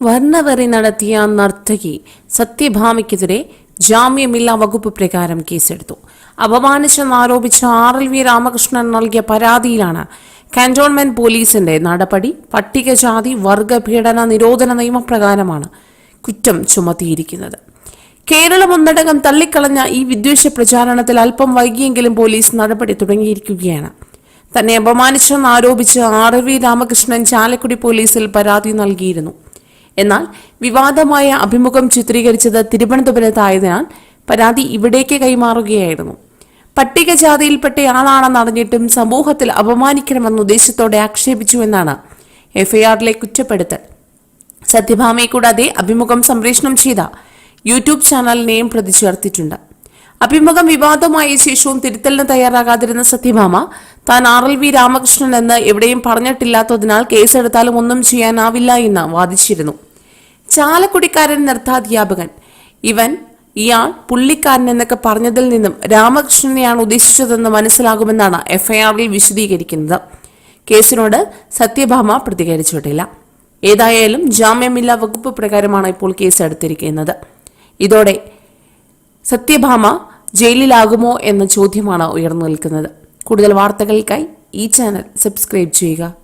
വർണവെറി നടത്തിയ നർത്തകി സത്യഭാമയ്ക്കെതിരെ ജാമ്യമില്ലാ വകുപ്പ് പ്രകാരം കേസെടുത്തു. അപമാനിച്ചെന്നാരോപിച്ച ആർ എൽ വി രാമകൃഷ്ണൻ നൽകിയ പരാതിയിലാണ് കന്റോൺമെന്റ് പോലീസിന്റെ നടപടി പട്ടികജാതി വർഗപീഡന നിരോധന നിയമപ്രകാരമാണ് കുറ്റം ചുമത്തിയിരിക്കുന്നത്. കേരളം ഒന്നടങ്കം തള്ളിക്കളഞ്ഞ ഈ വിദ്വേഷ പ്രചാരണത്തിൽ അല്പം വൈകിയെങ്കിലും പോലീസ് നടപടി തുടങ്ങിയിരിക്കുകയാണ്. തന്നെ അപമാനിച്ചെന്ന് ആരോപിച്ച് ആർ വി രാമകൃഷ്ണൻ ചാലക്കുടി പോലീസിൽ പരാതി നൽകിയിരുന്നു. എന്നാൽ വിവാദമായ അഭിമുഖം ചിത്രീകരിച്ചത് തിരുവനന്തപുരത്തായതിനാൽ പരാതി ഇവിടേക്ക് കൈമാറുകയായിരുന്നു. പട്ടികജാതിയിൽപ്പെട്ടയാളാണെന്ന് അറിഞ്ഞിട്ടും സമൂഹത്തിൽ അപമാനിക്കണമെന്ന ഉദ്ദേശത്തോടെ ആക്ഷേപിച്ചുവെന്നാണ് എഫ്ഐആറിലെ കുറ്റപ്പെടുത്തൽ. സത്യഭാമയെ കൂടാതെ അഭിമുഖം സംപ്രേഷണം ചെയ്ത യൂട്യൂബ് ചാനലിനെയും പ്രതി ചേർത്തിട്ടുണ്ട് അഭിമുഖം വിവാദമായ ശേഷവും തിരുത്തലിന് തയ്യാറാകാതിരുന്ന സത്യഭാമ താൻ ആർ എൽ വി രാമകൃഷ്ണൻ എന്ന് എവിടെയും പറഞ്ഞിട്ടില്ലാത്തതിനാൽ കേസെടുത്താലും ഒന്നും ചെയ്യാനാവില്ല എന്ന് വാദിച്ചിരുന്നു. ചാലക്കുടിക്കാരൻ നൃത്താധ്യാപകൻ ഇവൻ ഇയാൾ പുള്ളിക്കാരൻ എന്നൊക്കെ പറഞ്ഞതിൽ നിന്നും രാമകൃഷ്ണനെയാണ് ഉദ്ദേശിച്ചതെന്ന് മനസ്സിലാകുമെന്നാണ് എഫ്ഐആറിൽ വിശദീകരിക്കുന്നത്. കേസിനോട് സത്യഭാമ പ്രതികരിച്ചിട്ടില്ല. ഏതായാലും ജാമ്യമില്ലാ വകുപ്പ് പ്രകാരമാണ് ഇപ്പോൾ കേസ് എടുത്തിരിക്കുന്നത്. ഇതോടെ സത്യഭാമ ജയിലിലാകുമോ എന്ന ചോദ്യമാണ് ഉയർന്നു നിൽക്കുന്നത്. കൂടുതൽ വാർത്തകൾക്കായി ഈ ചാനൽ സബ്സ്ക്രൈബ് ചെയ്യുക.